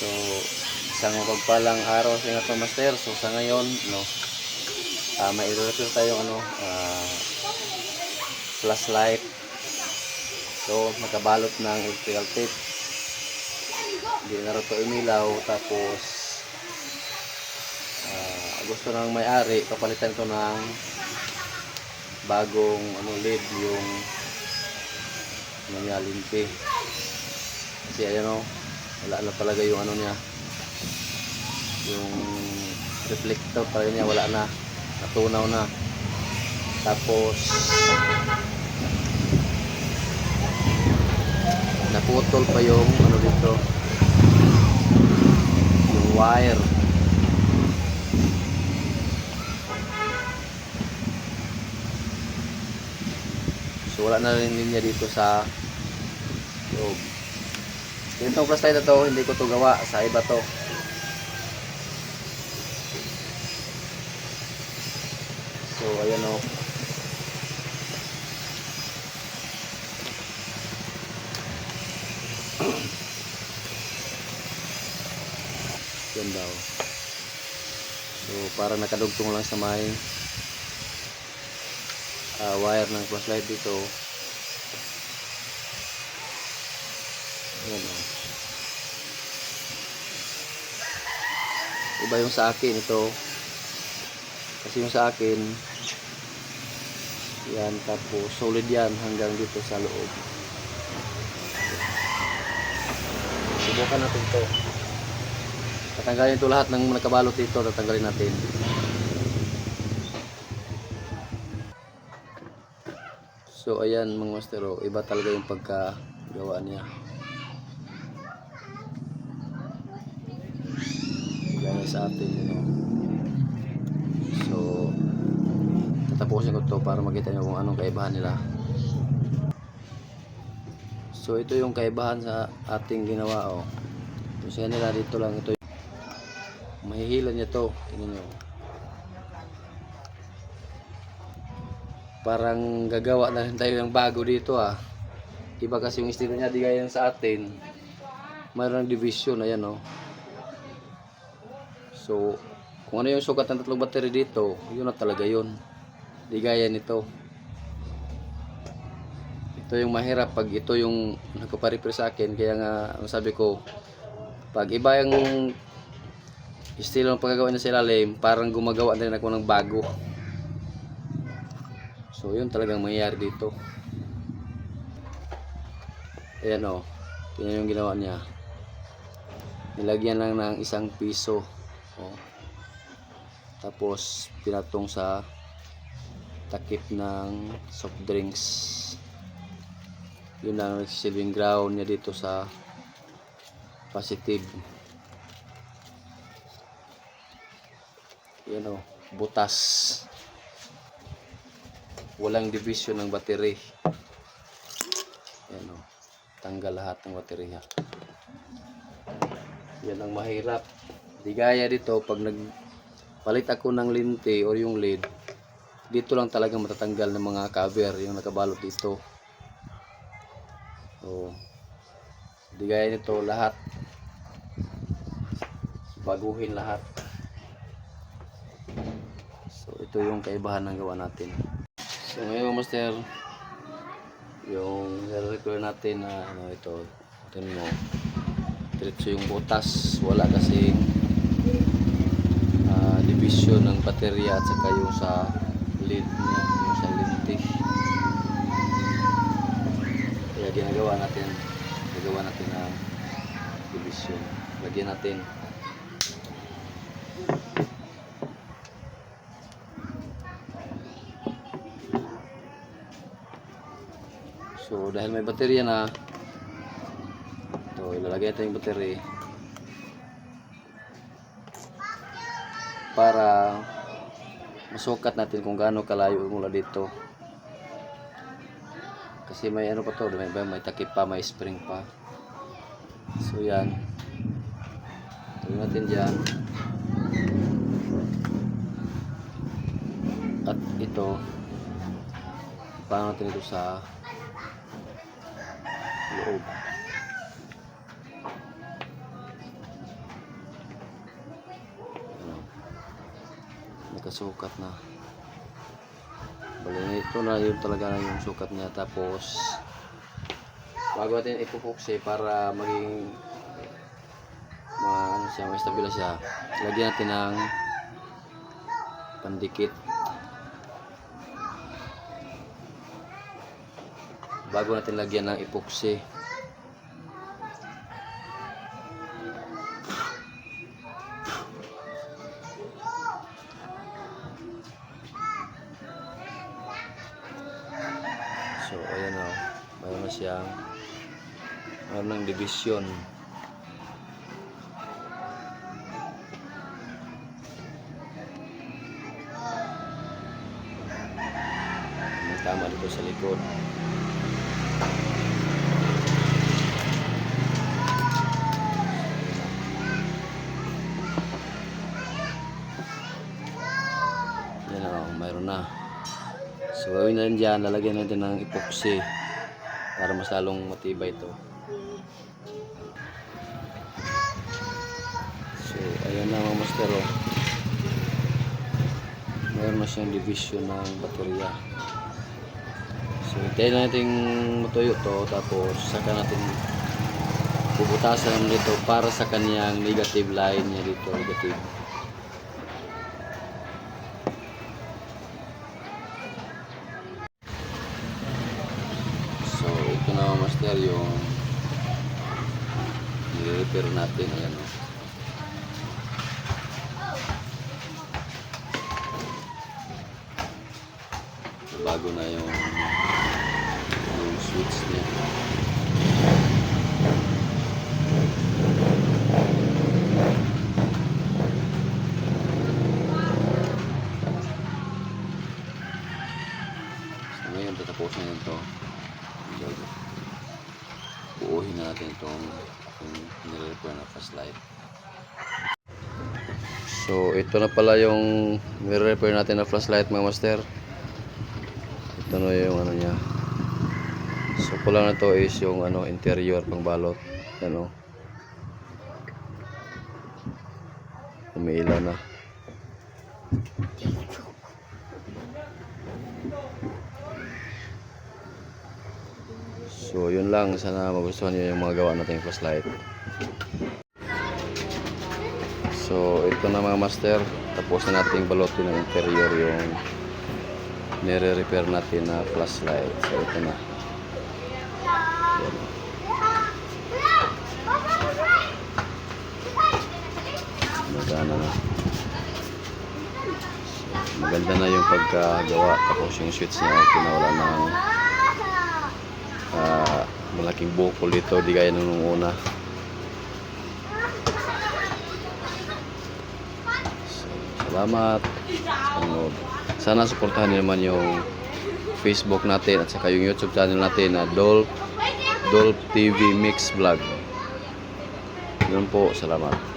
So, isang pagpalang araw sa inyo to master. So, sa ngayon, no, uh, may i-repair tayong ano, ah, flashlight. So, nakabalot ng electrical tape. Hindi na rin umilaw. Tapos, ah, gusto ng may-ari, papalitan ko ng bagong ano, LED yung ano niya, limpi. Kasi ayan o, wala na talaga yung ano niya. Yung reflector rin niya, wala na. Natunaw na. Tapos, naputol pa yung ano dito, yung wire. So wala na rin linya dito sa loob. Itong flashlight na to, hindi ko to gawa. Sa iba to. So ayan o. Yan daw. So para nakadugtong lang sa may ah, wire ng flashlight dito. Ayan o. Iba yung sa akin ito. Kasi yung sa akin, yan, tapos solid yan hanggang dito sa loob. Subukan natin ito. Tatanggalin ito lahat ng nakabalot dito, tatanggalin natin. So ayan mga master, oh, iba talaga yung pagkagawa niya. Gaya sa atin, you know. So tatapusin ko to para makita nyo kung anong kaibahan nila. So ito yung kaibahan sa ating ginawa, oh. Sa nila dito lang ito. Mahihilan niya to, nyo. parang gagawa na rin tayo ng bago dito ah. Iba kasi yung estilo niya, di gaya sa atin. Mayroon ng division, ayan oh. So, kung ano yung sukat ng tatlong battery dito, yun na talaga yun. Di gaya nito. Ito yung mahirap pag ito yung nagpaparipre sa akin. Kaya nga, ang sabi ko, pag iba yung estilo ng paggagawa niya sa ilalim, parang gumagawa na rin ako ng bago. So, yun talagang mangyayari dito. Ayan o. Tingnan yung ginawa niya. Nilagyan lang ng isang piso. O. Tapos, pinatong sa takip ng soft drinks. Yun lang nagsisilbing ground niya dito sa positive. Yan o. Butas walang division ng battery yan o tanggal lahat ng baterya yan ang mahirap di gaya dito pag nagpalit ako ng linte or yung lid dito lang talaga matatanggal ng mga cover yung nakabalot dito. So di gaya nito lahat. Baguhin lahat. So ito yung kaibahan ng gawa natin. So ngayon master, yung nire-record natin na ano ito, ito mo, diretso yung butas, wala kasing division ng baterya at saka yung sa lid niya, yung sa linti. Kaya ginagawa natin, ginagawa natin ang division. Lagyan natin So dahil may baterya na ito ilalagay natin yung battery para masukat natin kung gaano kalayo mula dito. Kasi may ano pa to may, may takip pa may spring pa. So yan. Tuloy natin dyan. At ito paano natin ito sa loob. Nagkasukat na. Bali ito na yun talaga na yung sukat niya. Tapos bago natin ipupuksi para maging ma ano siya, may stabila siya lagyan natin ng pandikit. Bago natin lagyan ng epoxy So, ayan o. Mayroon na siyang mayroon ng division. May tama dito sa likod. Dyan, lalagyan natin ng epoxy para mas lalong matibay ito. So ayan na mga master oh. Mayroon na siyang division ng baterya. So hintayin na natin matuyo to tapos saka natin bubutasan dito para sa kanyang negative line niya dito, negative. So, ito na mga master yung nire-repair natin. Ayan o. Bago na yung yung switch niya. So, ngayon tatapusin na ito. Buuhin na natin itong itong nire-repair na flashlight. So, ito na pala yung nire-repair natin na flashlight mga master. Ito na yung ano niya. So, kulang na to is yung ano interior pang balot. Ano. Umiilaw na. So, yun lang. Sana magustuhan niyo yung mga gawa natin flashlight. So, ito na mga master. Tapos na nating balutin ng interior yung nire-repair natin na flashlight. So, ito na. Magana na. Maganda na yung pagkagawa. Tapos yung switch niya, pinawala ng ah, malaking bukol dito. Di gaya nung una. Salamat sa panonood. Sana suportahan niyo naman yung Facebook natin at saka yung YouTube channel natin na Dolp Dolp TV Mix Vlog. Yun po, salamat.